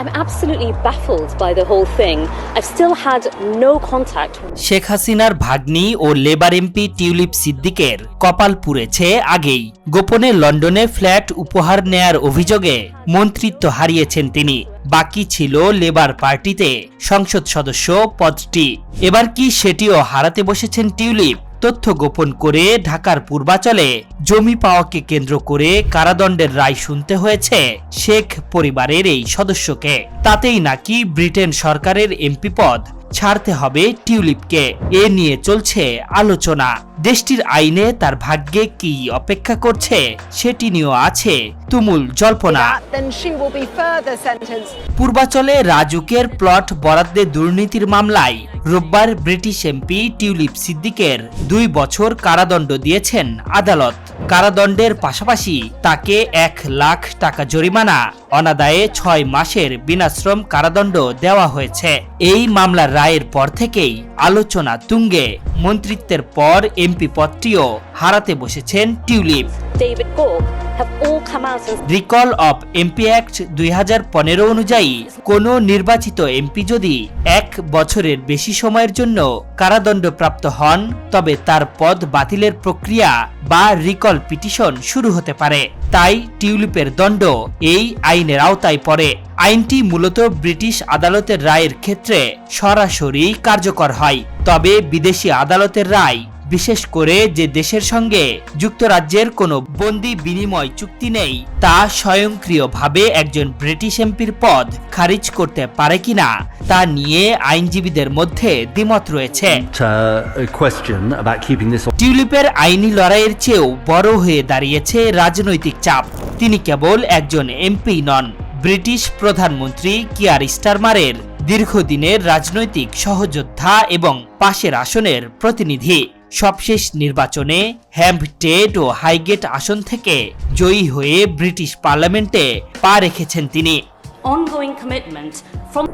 I'm absolutely baffled by the whole thing. I've still had no contact. Sheikh হাসিনার ভাগ্নি ও labour MP tulip সিদ্দিকের কপাল পুড়েছে আগেই। গোপনে লন্ডনে ফ্ল্যাট উপহার নেয়ার অভিযোগে মন্ত্রিত্ব হারিয়েছেন তিনি। বাকি ছিল লেবার পার্টিতে সংসদ সদস্য পদটি। এবার কি সেটিও হারাতে বসেছেন টিউলিপ? তথ্য গোপন করে ঢাকার পূর্বাচলে জমি পাওয়াকে কেন্দ্র করে কারাদণ্ডের রায় শুনতে হয়েছে শেখ পরিবারের এই সদস্যকে। তাতেই নাকি ব্রিটেন সরকারের এমপি পদ ছাড়তে হবে টিউলিপকে। এ নিয়ে চলছে আলোচনা। দেশটির আইনে তার ভাগ্যে কি অপেক্ষা করছে সেটি নিয়েও আছে তুমুল জল্পনা। পূর্বাচলে রাজুকের প্লট বরাদ্দে দুর্নীতির মামলায় রোববার ব্রিটিশ এমপি টিউলিপ সিদ্দিকের দুই বছর কারাদণ্ড দিয়েছেন আদালত। কারাদণ্ডের পাশাপাশি তাকে এক লাখ টাকা জরিমানা অনাদায়ে ছয় মাসের বিনাশ্রম কারাদণ্ড দেওয়া হয়েছে। এই মামলার রায়ের পর থেকেই আলোচনা তুঙ্গে। মন্ত্রিত্বের পর এমপি পদটিও হারাতে বসেছেন Tulip. Recall of MP act দুই হাজার পনেরো অনুযায়ী কোনো নির্বাচিত এমপি যদি এক বছরের বেশি সময়ের জন্য কারাদণ্ডপ্রাপ্ত হন তবে তার পদ বাতিলের প্রক্রিয়া বা রিকল পিটিশন শুরু হতে পারে। তাই টিউলিপের দণ্ড এই আইনের আওতায় পড়ে। আইনটি মূলত ব্রিটিশ আদালতের রায়ের ক্ষেত্রে সরাসরি কার্যকর হয়। তবে বিদেশি আদালতের রায় বিশেষ করে যে দেশের সঙ্গে যুক্তরাজ্যের কোনো বন্দি বিনিময় চুক্তি নেই তা স্বয়ংক্রিয়ভাবে একজন ব্রিটিশ এমপির পদ খারিজ করতে পারে কিনা তা নিয়ে আইনজীবীদের মধ্যে দ্বিমত রয়েছে। Uh, টিউলিপের আইনি লড়াইয়ের চেয়েও বড় হয়ে দাঁড়িয়েছে রাজনৈতিক চাপ। তিনি কেবল একজন এমপি নন ব্রিটিশ প্রধানমন্ত্রী কিয়ার স্টারমারের দীর্ঘদিনের রাজনৈতিক সহযোদ্ধা এবং পাশের আসনের প্রতিনিধি। সবশেষ নির্বাচনে হ্যাম্পটেড ও হাইগেট আসন থেকে জয়ী হয়ে ব্রিটিশ পার্লামেন্টে পা রেখেছেন তিনি।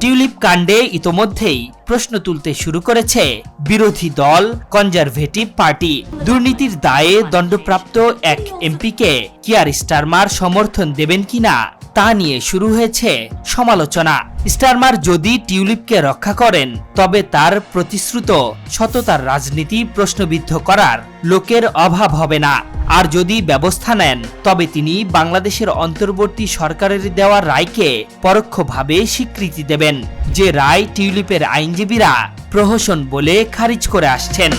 টিউলিপ কাণ্ডে ইতোমধ্যেই প্রশ্ন তুলতে শুরু করেছে বিরোধী দল কনজারভেটিভ পার্টি। দুর্নীতির দায়ে দণ্ডপ্রাপ্ত এক এমপিকে কিয়ার স্টারমার সমর্থন দেবেন কিনা তা নিয়ে শুরু হয়েছে সমালোচনা। স্টারমার যদি টিউলিপকে রক্ষা করেন, তবে তার প্রতিশ্রুত সততার রাজনীতি প্রশ্নবিদ্ধ করার লোকের অভাব হবে না। আর যদি ব্যবস্থা নেন, তবে তিনি বাংলাদেশের অন্তর্বর্তী সরকারের দেওয়া রায়কে পরোক্ষভাবে স্বীকৃতি দেবেন। যে রায় টিউলিপের আইনজীবীরা প্রহসন বলে খারিজ করে আসছেন।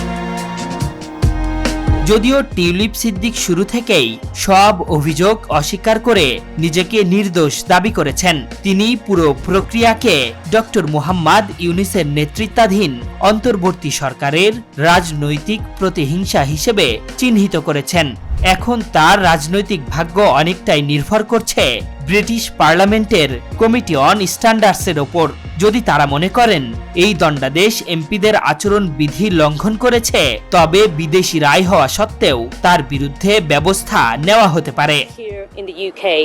যদিও টিউলিপ সিদ্দিক শুরু থেকেই সব অভিযোগ অস্বীকার করে নিজেকে নির্দোষ দাবি করেছেন। তিনি পুরো প্রক্রিয়াকে ডক্টর মুহাম্মদ ইউনিসের নেতৃত্বাধীন অন্তর্বর্তী সরকারের রাজনৈতিক প্রতিহিংসা হিসেবে চিহ্নিত করেছেন। এখন তার রাজনৈতিক ভাগ্য অনেকটাই নির্ভর করছে ব্রিটিশ পার্লামেন্টের কমিটি অন স্ট্যান্ডার্ডসের ওপর। যদি তারা মনে করেন এই দণ্ডাদেশ এমপিদের আচরণ বিধি লঙ্ঘন করেছে, তবে বিদেশি রায় হওয়া সত্ত্বেও তার বিরুদ্ধে ব্যবস্থা নেওয়া হতে পারে।